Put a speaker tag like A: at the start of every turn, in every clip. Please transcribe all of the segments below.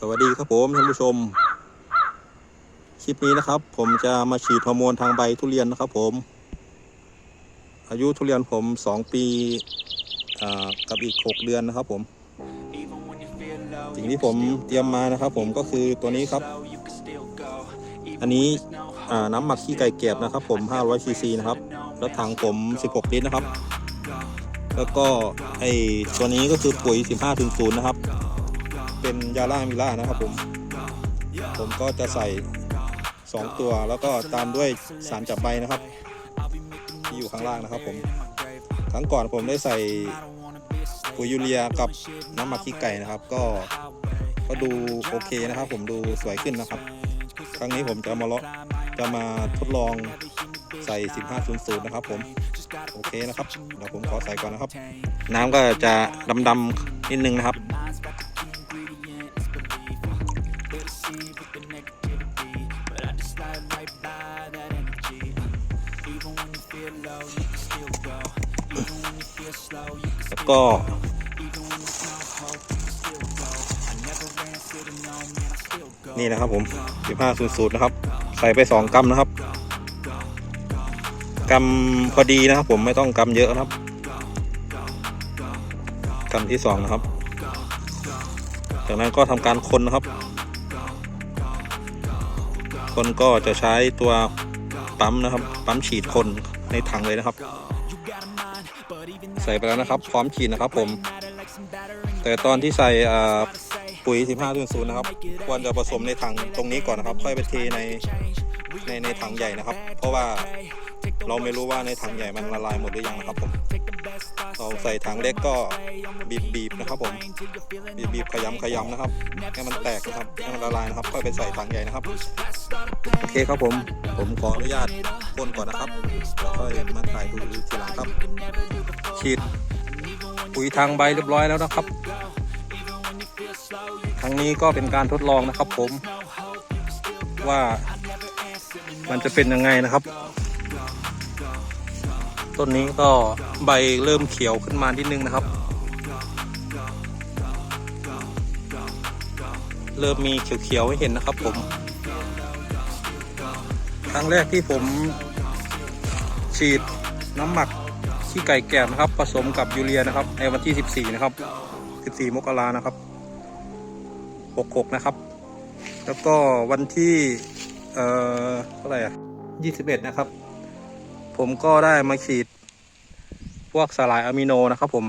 A: สวัสดีครับผมท่านผู้ชม คลิปนี้นะครับ ผมจะมาฉีดฮอร์โมนทางใบทุเรียนนะครับ ผม อายุทุเรียนผมสองปีกับอีกหกเดือนนะครับ ผม สิ่งที่ผมเตรียมมานะครับ ผมก็คือตัวนี้ครับ อันนี้น้ำหมักขี้ไก่เก็บนะครับ ผม500ซีซีนะครับ แล้วถังผม 16 ลิตรนะครับ แล้วก็ไอตัวนี้ก็คือปุ๋ย 15ถึง0นะครับ เป็นยาล่ามิล่านะครับผม ผมก็จะใส่ 2 ตัวแล้วก็ตามด้วยสารจับใบนะครับ ที่อยู่ข้างล่างนะครับผมครั้งก่อนผมได้ใส่ปุ๋ยยูเรียกับน้ำหมักขี้ไก่นะครับ ก็ก็ดูโอเคนะครับ ผมดูสวยขึ้นนะครับ ครั้งนี้ผมจะมาเลาะจะมาทดลองใส่ 1500 นะครับผม โอเคนะครับ เดี๋ยวผมขอใส่ก่อนนะครับ น้ำก็จะดำๆนิดนึงนะครับ ก็นี่นะครับผม1500นะครับ ใส่ไป 2กรัมนะครับกรัมพอดีนะครับ ผมไม่ต้องกรัมเยอะนะครับกรัมที่2นะครับ จากนั้นก็ทำการคนนะครับ คนก็จะใช้ตัวปั๊มนะครับ ปั๊มฉีดคนในถังเลยนะครับ ส่ไปแล้วนะครับ พร้อมฉีดนะครับผม แต่ตอนที่ใส่ปุ๋ย 15ศูนย์นะครับ ควรจะผสมในถังตรงนี้ก่อนนะครับ ค่อยไปเทในในในถังใหญ่นะครับ เพราะว่าเราไม่รู้ว่าในถังใหญ่มันละลายหมดหรือยังนะครับผม เราใส่ถังเล็กก็บีบบีบนะครับผมบีบบีบขยำขยำนะครับให้มันแตกนะครับให้มันละลายนะครับ ค่อยไปใส่ถังใหญ่นะครับ โอเคครับผม ผมขออนุญาตพ่นก่อนนะครับแล้วค่อยมาถ่ายดูทีหลังครับ ฉีดปุ๋ยทางใบเรียบร้อยแล้วนะครับครั้งนี้ก็เป็นการทดลองนะครับผม ว่ามันจะเป็นยังไงนะครับ ต้นนี้ก็ใบเริ่มเขียวขึ้นมานิดนึงนะครับ เริ่มมีเขียวๆให้เห็นนะครับผมครั้งแรกที่ผมฉีดน้ำหมัก ขี้ไก่แก่นะครับ ผสมกับยูเรียนะครับ ในวันที่ 14 นะครับ 14 มกรานะครับ 66 นะครับ แล้วก็วันที่ เอ่อเท่าไหร่อะ21 นะครับ ผมก็ได้มาฉีด พวกสลายอะมิโนนะครับผม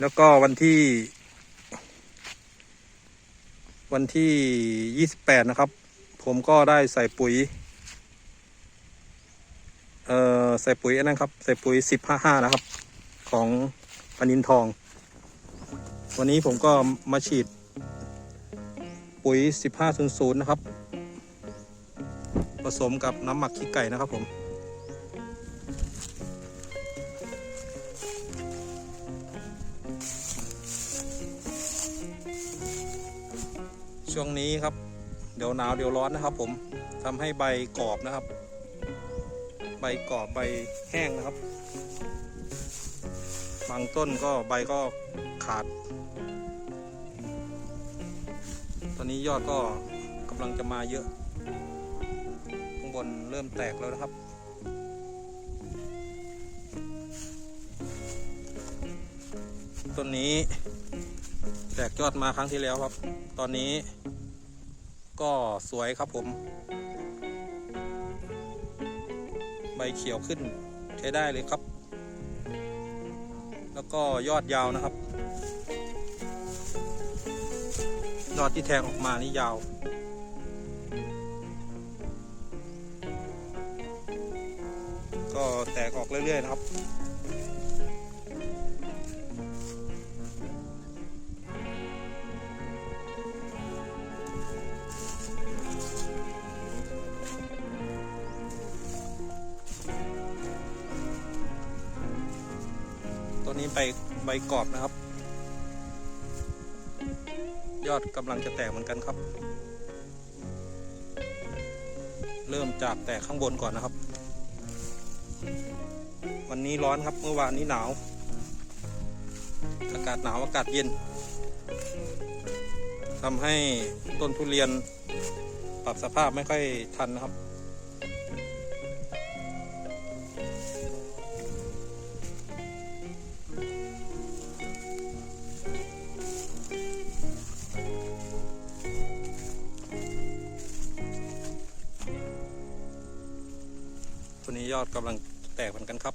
A: แล้วก็วันที่ วันที่ 28 นะครับ ผมก็ได้ใส่ปุ๋ย เอ่อใส่ปุ๋ยอันนั้นครับ ใส่ปุ๋ย155นะครับ ของปนินทอง วันนี้ผมก็มาฉีด ปุ๋ย1500นะครับ ผสมกับน้ำหมักขี้ไก่นะครับผมช่วงนี้ครับ เดี๋ยวหนาวเดี๋ยวร้อนนะครับผมทำให้ใบกรอบนะครับ ใบกรอบใบแห้งนะครับ บางต้นก็ใบก็ขาด ตอนนี้ยอดก็กำลังจะมาเยอะ ข้างบนเริ่มแตกแล้วนะครับต้นนี้ แตกยอดมาครั้งที่แล้วครับ ตอนนี้ก็สวยครับผม ใบเขียวขึ้นใช้ได้เลยครับ แล้วก็ยอดยาวนะครับ ยอดที่แทงออกมานี่ยาว ก็แตกออกเรื่อยๆนะครับ กรอบนะครับ ยอดกำลังจะแตกเหมือนกันครับ เริ่มจากแตกข้างบนก่อนนะครับ วันนี้ร้อนครับเมื่อวานนี้หนาว อากาศหนาวอากาศเย็นทำให้ต้นทุเรียนปรับสภาพไม่ค่อยทันนะครับ อดกำลังแตกเหมือนกันครับ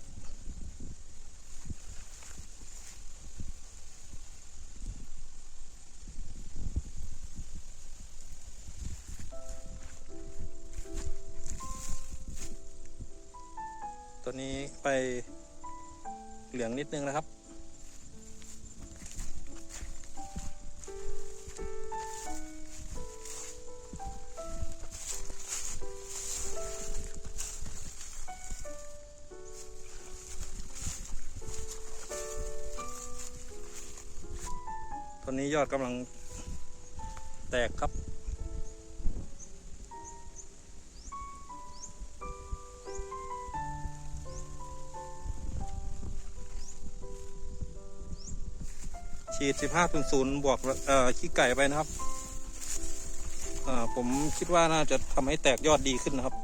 A: ตัวนี้ไปเหลืองนิดนึงนะครับ นี้ยอดกำลังแตกครับ ฉีด 15.0 บวกขี้ไก่ไปนะครับ ผมคิดว่าน่าจะทำให้แตกยอดดีขึ้นนะครับ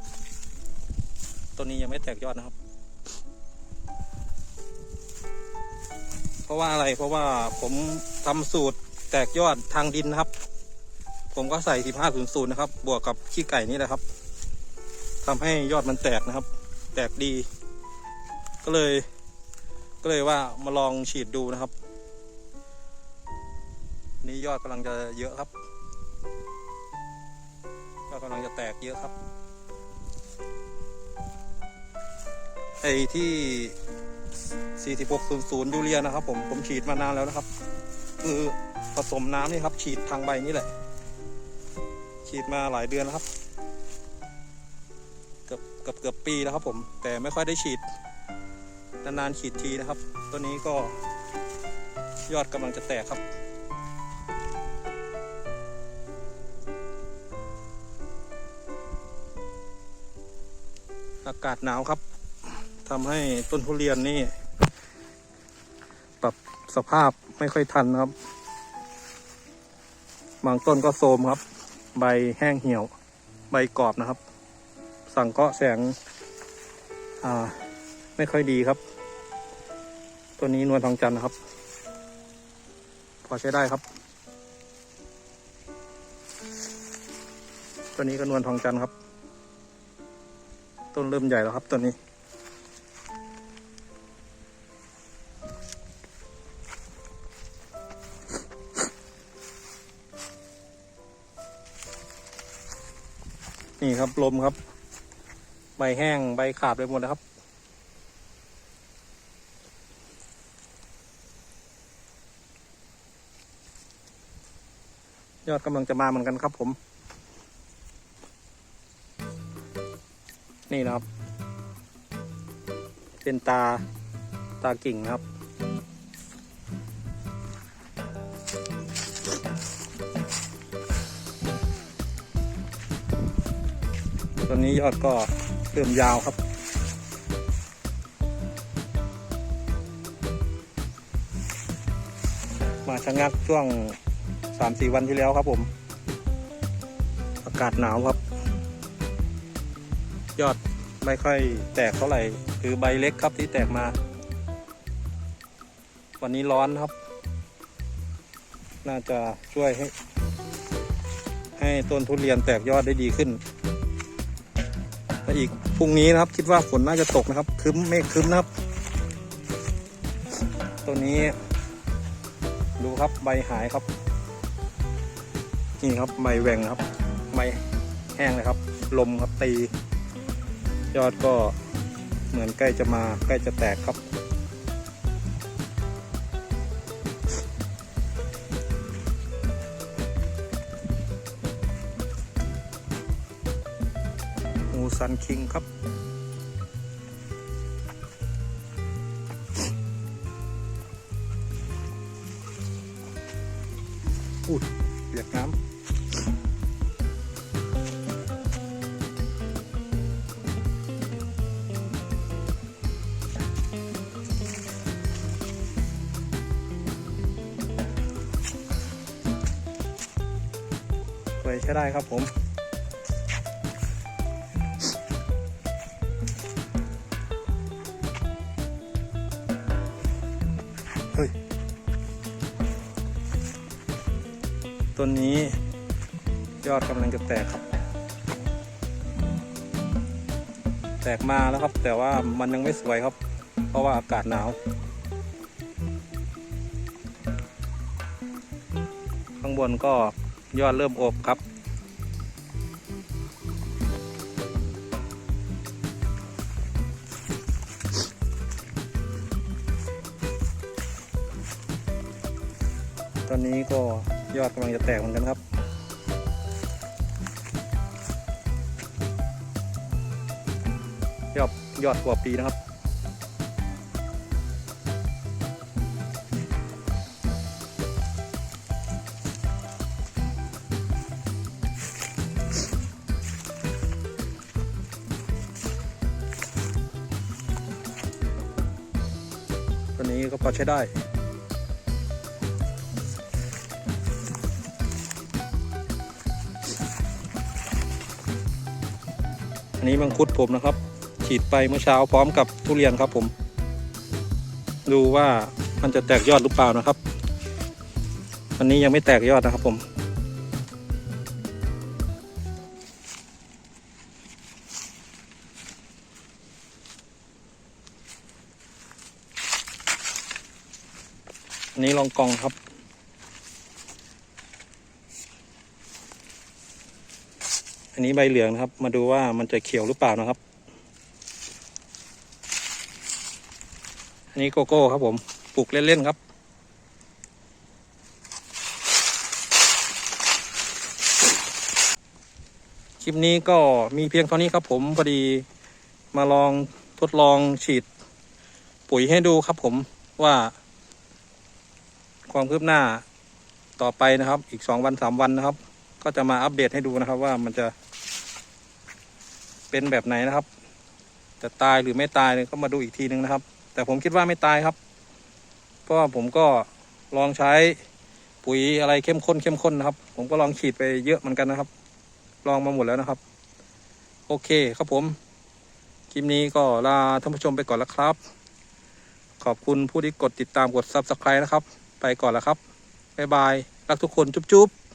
A: ตัวนี้ยังไม่แตกยอดนะครับเพราะว่าอะไรเพราะว่าผมทำสูตร แตกยอดทางดินนะครับ ผมก็ใส่ 15.0นะครับ บวกกับขี้ไก่นี่แหละครับทำให้ยอดมันแตกนะครับ แตกดี ก็เลย ก็เลยว่ามาลองฉีดดูนะครับ นี่ยอดกำลังจะเยอะครับ ยอดกำลังจะแตกเยอะครับไอที่ 4600 ยูเรียนะครับผม ผมฉีดมานานแล้วนะครับ คือ ผสมน้ำนี่ครับ ฉีดทางใบนี่แหละ ฉีดมาหลายเดือนแล้วครับ เกือบเกือบเกือบปีแล้วครับผม แต่ไม่ค่อยได้ฉีด นานๆฉีดทีนะครับ ตัวนี้ก็ยอดกำลังจะแตกครับอากาศหนาวครับทำให้ต้นทุเรียนนี่ ปรับสภาพไม่ค่อยทันครับ บางต้นก็โทรมครับ ใบแห้งเหี่ยว ใบกรอบนะครับ สั่งเกาะแสง อ่า ไม่ค่อยดีครับ ตัวนี้นวลทองจันทร์นะครับ พอใช้ได้ครับ ตัวนี้ก็นวลทองจันทร์ครับ ต้นเริ่มใหญ่แล้วครับตัวนี้ นี่ครับลมครับ ใบแห้งใบขาดไปหมดนะครับ ยอดกำลังจะมาเหมือนกันครับผม นี่นะครับ เป็นตาตากิ่งนะครับ อนนี้ยอดก็เริ่มยาวครับ มาชะงักช่วงสามสี่วันที่แล้วครับผม อากาศหนาวครับ ยอดไม่ค่อยแตกเท่าไหร่ คือใบเล็กครับที่แตกมา วันนี้ร้อนครับ น่าจะช่วยให้ ให้ต้นทุเรียนแตกยอดได้ดีขึ้น พรุ่งนี้นะครับ คิดว่าฝนน่าจะตกนะครับครึ้มเมฆครึ้มนะครับ ตัวนี้ ดูครับใบหายครับ นี่ครับใบแหว่งครับ ใบแห้งเลยครับ ลมครับตี ยอดก็เหมือนใกล้จะมาใกล้จะแตกครับ มูซันคิงครับ อุ้ยเปียกน้ำวยใช้ได้ครับผม นนี้ ยอดกำลังจะแตกครับ แตกมาแล้วครับ แต่ว่ามันยังไม่สวยครับ เพราะว่าอากาศหนาว ข้างบนก็ยอดเริ่มอบครับตอนนี้ก็ ยอดกำลังจะแตกเหมือนกันครับ ยอดยอดกว่าปีนะครับตัวนี้ก็พอใช้ได้ นี้มังคุดผมนะครับ ฉีดไปเมื่อเช้าพร้อมกับทุเรียนครับผม ดูว่ามันจะแตกยอดหรือเปล่านะครับอันนี้ยังไม่แตกยอดนะครับผม อันนี้ลองกองครับ อันนี้ใบเหลืองนะครับ มาดูว่ามันจะเขียวหรือเปล่านะครับ อันนี้โกโก้ครับผม ปลูกเล่นๆครับ คลิปนี้ก็มีเพียงเท่านี้ครับผม พอดีมาลองทดลองฉีด ปุ๋ยให้ดูครับผมว่า ความคืบหน้าต่อไปนะครับ อีกสองวันสามวันนะครับ ก็จะมาอัปเดตให้ดูนะครับว่ามันจะ เป็นแบบไหนนะครับ จะตายหรือไม่ตายเนี่ยก็มาดูอีกทีนึงนะครับ แต่ผมคิดว่าไม่ตายครับ เพราะว่าผมก็ลองใช้ปุ๋ยอะไรเข้มข้นเข้มข้นนะครับ ผมก็ลองฉีดไปเยอะเหมือนกันนะครับ ลองมาหมดแล้วนะครับ โอเคครับผม คลิปนี้ก็ลาท่านผู้ชมไปก่อนแล้วครับ ขอบคุณผู้ที่กดติดตามกด subscribe นะครับ ไปก่อนแล้วครับ บ๊ายบาย รักทุกคนจุ๊บๆ